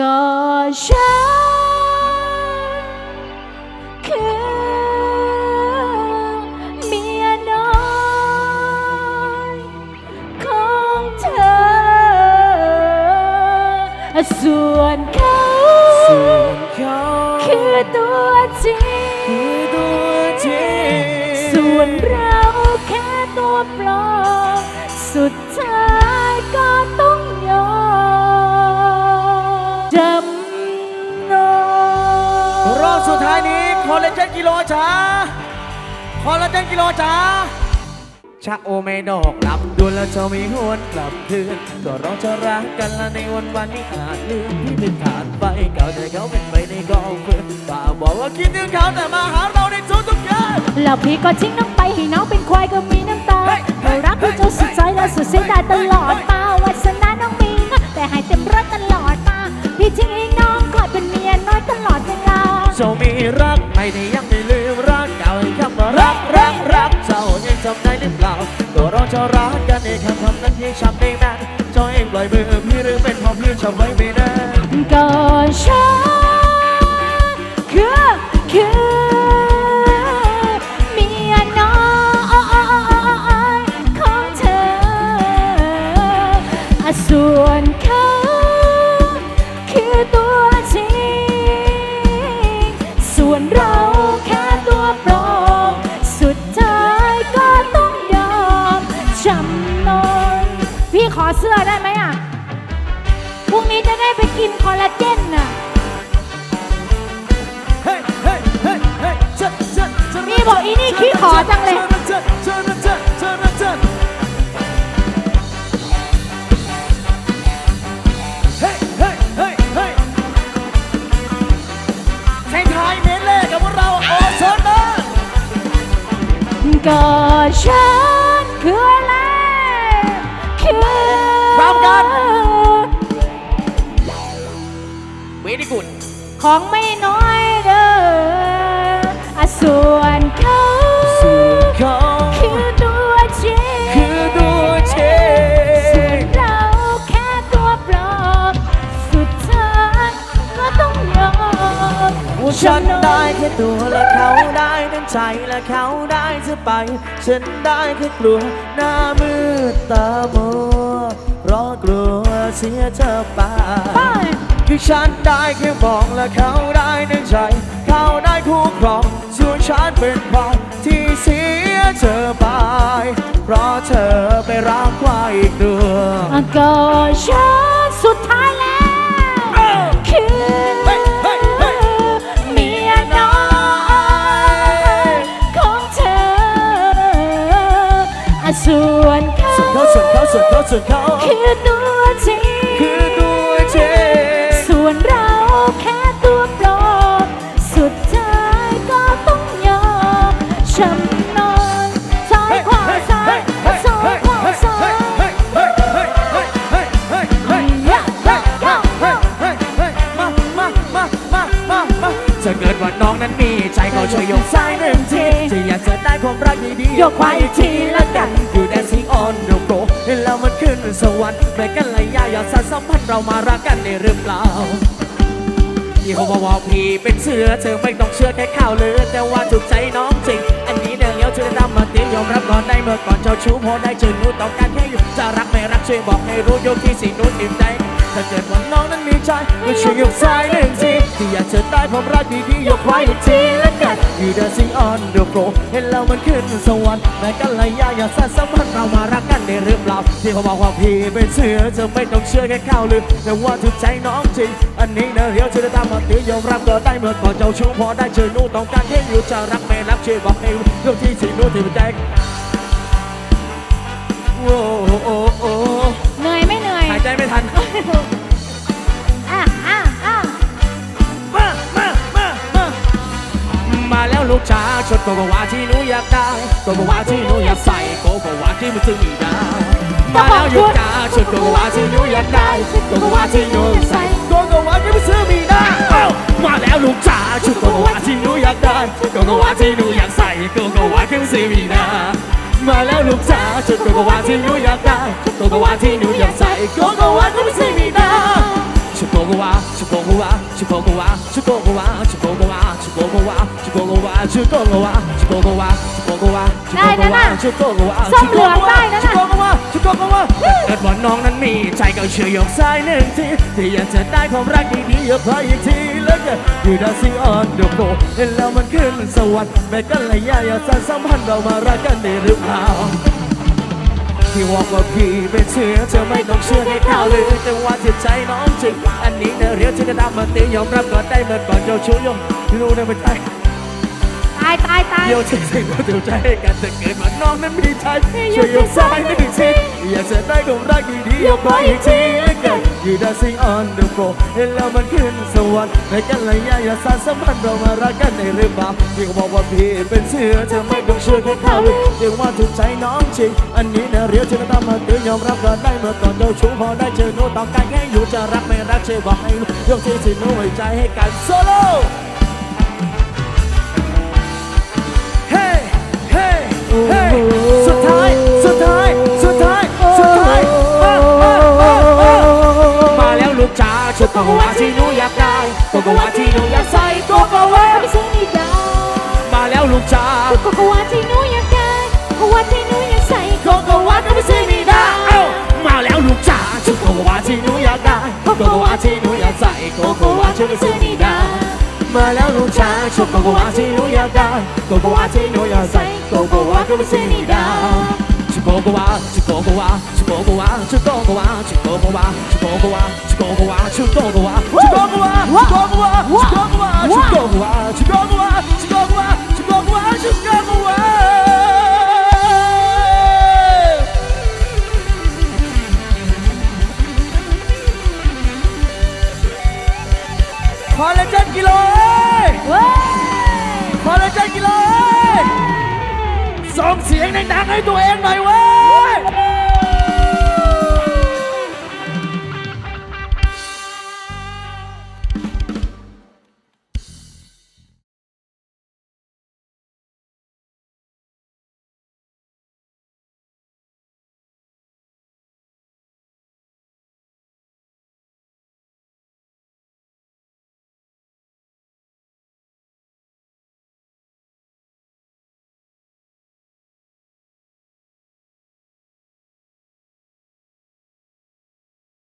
ก็ฉันคือเมียน้อยของเธอ ส่วนเขาคือตัวจริงคือตัวจริง ส่วนเราแค่ตัวปลอม สุดท้ายก็ต้อง กิโลจ้าคอลลาเจนกิโลจ้าชะโอไม่ดอกลับดูแล้วจะมีหวนกลับคืนก็เราจะรักกันและในวันวันนี้อาจลืมที่เป็นผ่านไปเก่าแต่เขาเป็นไปในกองฟืนป่าบอกว่าคิดถึงเขาแต่มาหาเราในทุกทุกๆอย่างแล้วพี่ก็ทิ้งน้องไปให้น้องเป็นควายก็มีน้ำตาเฮ้ยเรารักพี่จนสุดใจและสุดเสียดายตลอดมาวัสนาน้องมีนะแต่ให้เต็มรถตลอดมาพี่ทิ้งให้น้องคอยเป็นเมียน้อยตลอดเวลาเจ้ามีรักไม่ได้ จะรักกันในคำคำนั้นที่ช้ำได้นั้นจ้าเองปล่อยมือพี่หรือเป็นเพราะพี่จำไว้ไม่ได้ก่อนฉันคือคือส่วนเขา อเสื้อได้ไหมอะ พรุ่งนี้จะได้ไปกินคอลลาเจนน่ะเฮ้ยเฮ้ยเฮ้ยเฮ้ยเชิญเชิญเชิญนี่บอกอีนี่ขี้ขอจังเลยเชิญเชิญเชิญเชิญเชิญเชิญเฮ้ยเฮ้ยเฮ้ยเฮ้ยใช้ท้ายเน้นเลยกับพวกเราโอ้เชิญนะก็ฉัน พร้อมกันเวดีกุดของไม่น้อยเด้ออะส่วนเขาส่วนเขาคือตัวจริงคือตัวเชส่วนเราแค่ตัวปลอม สุดท้ายก็ต้องยอมฉันได้แค่ตัวและเขาได้ทั้งใจและเขาได้เธอไป ฉันได้แค่กลัวหน้ามืดตามัวเพราะกลัว เสียเธอไปไปคือฉันได้แค่มองและเขาได้ทั้งใจ เขาได้คู่ครองส่วนฉันเป็นควายที่เสียเธอไป เพราะเธอไปรักควายอีกตัวก็ฉันสุดท้ายแล้วคือเฮ้ยเฮ้ยเฮ้ยเมียน้อยของเธออะส่วนเขา ส่วนเขาส่วนเขาส่วนเขาส่วนเขาคือตัวจริงคือตัวจริงส่วนเราแค่ตัวปลอมสุดท้ายก็ต้องยอมจำ ยกไว้อีกทีละกัน อยู่แดนซิงออนเดอะโกเห็นแล้วมันขึ้นสวรรค์แม่กันเลยยาอยากสานสัมพันธ์เรามารักกันในหรือเปล่าที่เขาบอกว่าพี่เป็นเสือเธอไม่ต้องเชื่อแค่ข่าวลือแต่ว่าถูกใจน้องจริง อันนี้เนี่ยเดียวเธอทำมาเตียยอมรับก่อนได้เมื่อก่อนเจ้าชู้พอได้เจอหนูต้องการแค่อยู่จะรักไม่รักช่วยบอกให้รู้ยกที่สี่หนูทิมใจ ถ้าเกิดว่าน้องนั้นมีใจก็ช่วยยกซ้ายหนึ่งทีที่อยากจะได้ความรักดีๆยกไว้อีกทีละกันอยู่เดินซิงออนเดอะโปรเห็นแล้วมันขึ้นสวรรค์แม่กันเลยยาอยากสานสัมพันธ์เรามารักกันในหรือเปล่าที่เขาบอกว่าพี่เป็นเสือเธอไม่ต้องเชื่อแค่ข่าวลือแต่ว่าถูกใจน้องจริงอันนี้เนอะเดี๋ยวเธอตามมาตียอมรับก็ได้เมื่อก่อนเจ้าชู้พอได้เจอหนูต้องการแค่อยู่จะรักไม่รักช่วยบอกให้รู้ยกที่สี่หนูที่เป็นใจโอ้โอ้โอ้ หนื่อยไม่เหนื่อยหายใจไม่ทัน อะอะอะมา มา มา มา มาแล้วลูกจ๋าชุดโกโกวาที่หนูอยากได้โกโกวาที่หนูอยากใส่โกโกวาที่มันซื้อไมีได้มาแล้วลูกจ๋าชุดโกโกวาที่หนูอยากได้โกโกวาที่หนูอยากใส่โกโกวาที่มันซื้อไมีได้เอ้ามาแล้วลูกจ๋าชุดโกโกวาที่หนูอยากได้โกโกวาที่หนูอยากใส่โกโกวาที่มันซื้อไมีได้มาแล้วลูกจ๋าชุดโกโกวาที่หนูอยากได้โกโกวาที่หนู ここは楽しみだチョコゴワチョコゴワチョコゴワチョコゴワチョコゴワチョコゴワチョコゴワチョコゴワチョコゴワチョコゴワได้นะน่ะチョコゴワส้มเหลืองได้นะน่ะチョコゴワチョコゴワเกิดวันน้องนั้นมีใจก็เชื่อยกซ้ายหนึ่งทีที่อยากจะได้ความรักดีๆอย่าพลาดอีกทีแล้วจะอยู่ดาวซิงออนเดอะโปเห็นแล้วมันขึ้นสวรรค์แม้กันระยะยาวสานสัมพันธ์เรามารักกันได้หรือเปล่า ที่ว่าว่าพี่ไม่เชื่อเธอไม่ต้องเชื่อให้ข่าวลือแต่ว่าจิตใจน้องจริงอันนี้เธอเรียกที่จะนำมาตียอมรับก่อนได้เมื่อก่อนเจ้าชู้ยงรู้ในหัวใจตายตายตายโดียวจริงๆว่าเดียวใจให้กันจะเกิดมาน้องนั้นมีใจช่วยยกซ้ายหนึ่งทีอยากจะได้คอามรักดีๆยกไปอีกที อยู่ได้สิงออนเดอะโฟเห็นแล้วมันขึ้นสวรรค์ในกันละยะอย่าสารสัมพันธ์เรามารักกันในหรือเปล่าพี่ก็บอกว่าพี่เป็นเชื่อเธอไม่ต้องเชื่อแค่ข่าวยัว่าถูกใจน้องจริงอันนี้นะเรียวเธอตามมาตือยอมรับก็ได้เมื่อก่อนเราชู้พอได้เจอโน้ตต่อการแค่อยู่จะรักไม่รักเชื่อบอกให้ยกที่สิโน้ใจให้กันโซโล่ โกวาที่หนูอยากใส่โกโกวาไปซื้อในร้ามาแล้วลูกจ้าโกโกวาที่หนูอยากได้โกวาที่หนูอยากใส่โกโกวาก็ไม่ซื้อนร้าเอ้ามาแล้วลูกจ้าชุดโกโกวาที่หนูอยากได้โกโกวาที่หนูอยากใส่โกโกวาช่วยไปซื้อในร้ามาแล้วลูกจ้าชุดโกโกวาที่หนูอยากได้โกโกวาที่หนูอยากใส่โกโกวาก็ไม่ซื้อในร้านチココワチココワチココワチコโกチココワチココワチコชิโกโก้ココワチココワ Chicago, Chicago, Chicago, Chicago, Chicago, Chicago. Collagen กิโลเอ้ย Collagen กิโลเอ้ยส่งเสียงดังๆให้ตัวเองหน่อยเว้ย